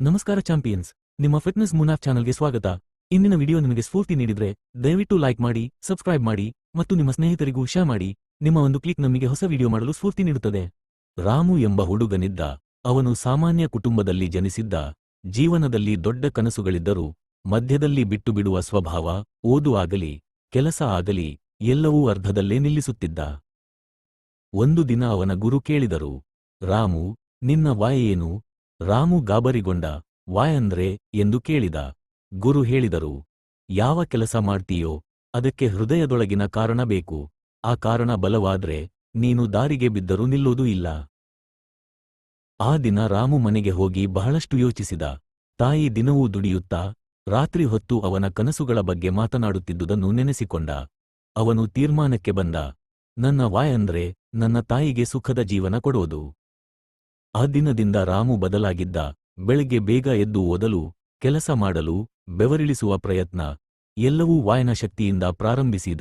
ನಮಸ್ಕಾರ ಚಾಂಪಿಯನ್ಸ್. ನಿಮ್ಮ ಫಿಟ್ನೆಸ್ ಮುನಾಫ್ ಚಾನಲ್ಗೆ ಸ್ವಾಗತ. ಇಂದಿನ ವಿಡಿಯೋ ನಿಮಗೆ ಸ್ಫೂರ್ತಿ ನೀಡಿದ್ರೆ, ದಯವಿಟ್ಟು ಲೈಕ್ ಮಾಡಿ, ಸಬ್ಸ್ಕ್ರೈಬ್ ಮಾಡಿ, ಮತ್ತು ನಿಮ್ಮ ಸ್ನೇಹಿತರಿಗೂ ಶೇರ್ ಮಾಡಿ. ನಿಮ್ಮ ಒಂದು ಕ್ಲಿಕ್ ನಮಗೆ ಹೊಸ ವಿಡಿಯೋ ಮಾಡಲು ಸ್ಫೂರ್ತಿ ನೀಡುತ್ತದೆ. ರಾಮು ಎಂಬ ಹುಡುಗನಿದ್ದ. ಅವನು ಸಾಮಾನ್ಯ ಕುಟುಂಬದಲ್ಲಿ ಜನಿಸಿದ್ದ. ಜೀವನದಲ್ಲಿ ದೊಡ್ಡ ಕನಸುಗಳಿದ್ದರೂ, ಮಧ್ಯದಲ್ಲಿ ಬಿಟ್ಟು ಬಿಡುವ ಸ್ವಭಾವ, ಓದು ಆಗಲಿ, ಕೆಲಸ ಆಗಲಿ, ಎಲ್ಲವೂ ಅರ್ಧದಲ್ಲೇ ನಿಲ್ಲಿಸುತ್ತಿದ್ದ. ಒಂದು ದಿನ ಅವನ ಗುರು ಕೇಳಿದರು, ರಾಮು, ನಿನ್ನ ವಾಯೇನು ರಾಮು ಗಾಬರಿಗೊಂಡ ವಾಯಂದ್ರೆ ಎಂದು ಕೇಳಿದ. ಗುರು ಹೇಳಿದರು, ಯಾವ ಕೆಲಸ ಮಾಡ್ತೀಯೋ ಅದಕ್ಕೆ ಹೃದಯದೊಳಗಿನ ಕಾರಣ ಬೇಕು. ಆ ಕಾರಣ ಬಲವಾದ್ರೆ ನೀನು ದಾರಿಗೆ ಬಿದ್ದರೂ ನಿಲ್ಲೋದೂ ಇಲ್ಲ. ಆ ದಿನ ರಾಮು ಮನೆಗೆ ಹೋಗಿ ಬಹಳಷ್ಟು ಯೋಚಿಸಿದ. ತಾಯಿ ದಿನವೂ ದುಡಿಯುತ್ತಾ ರಾತ್ರಿ ಹೊತ್ತು ಅವನ ಕನಸುಗಳ ಬಗ್ಗೆ ಮಾತನಾಡುತ್ತಿದ್ದುದನ್ನು ನೆನೆಸಿಕೊಂಡ. ಅವನು ತೀರ್ಮಾನಕ್ಕೆ ಬಂದ, ನನ್ನ ವಾಯಂದ್ರೆ ನನ್ನ ತಾಯಿಗೆ ಸುಖದ ಜೀವನ ಕೊಡೋದು. ಆ ದಿನದಿಂದ ರಾಮು ಬದಲಾಗಿದ್ದ ಬೆಳಗ್ಗೆ ಬೇಗ ಎದ್ದು ಓದಲು, ಕೆಲಸ ಮಾಡಲು, ಬೆವರಿಳಿಸುವ ಪ್ರಯತ್ನ, ಎಲ್ಲವೂ ವಾಯನ ಶಕ್ತಿಯಿಂದ ಪ್ರಾರಂಭಿಸಿದ,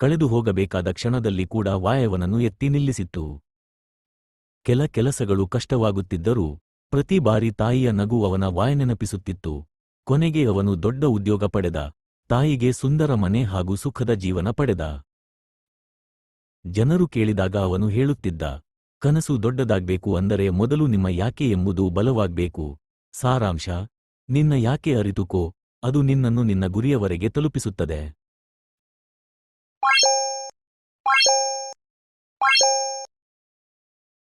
ಕಳೆದು ಹೋಗಬೇಕಾದ ಕ್ಷಣದಲ್ಲಿ ಕೂಡ ವಾಯವನನ್ನು ಎತ್ತಿ ನಿಲ್ಲಿಸಿತ್ತು. ಕೆಲ ಕೆಲಸಗಳು ಕಷ್ಟವಾಗುತ್ತಿದ್ದರೂ, ಪ್ರತಿ ಬಾರಿ ತಾಯಿಯ ನಗು ಅವನ ವಾಯನೆನಪಿಸುತ್ತಿತ್ತು. ಕೊನೆಗೆ ಅವನು ದೊಡ್ಡ ಉದ್ಯೋಗ ಪಡೆದ, ತಾಯಿಗೆ ಸುಂದರ ಮನೆ ಹಾಗೂ ಸುಖದ ಜೀವನ ಪಡೆದ. ಜನರು ಕೇಳಿದಾಗ ಅವನು ಹೇಳುತ್ತಿದ್ದ ಕನಸು ದೊಡ್ಡದಾಗಬೇಕು ಅಂದರೆ ಮೊದಲು ನಿಮ್ಮ ಯಾಕೆ ಎಂಬುದು ಬಲವಾಗ್ಬೇಕು. ಸಾರಾಂಶ, ನಿನ್ನ ಯಾಕೆ ಅರಿತುಕೋ, ಅದು ನಿನ್ನನ್ನು ನಿನ್ನ ಗುರಿಯವರೆಗೆ ತಲುಪಿಸುತ್ತದೆ.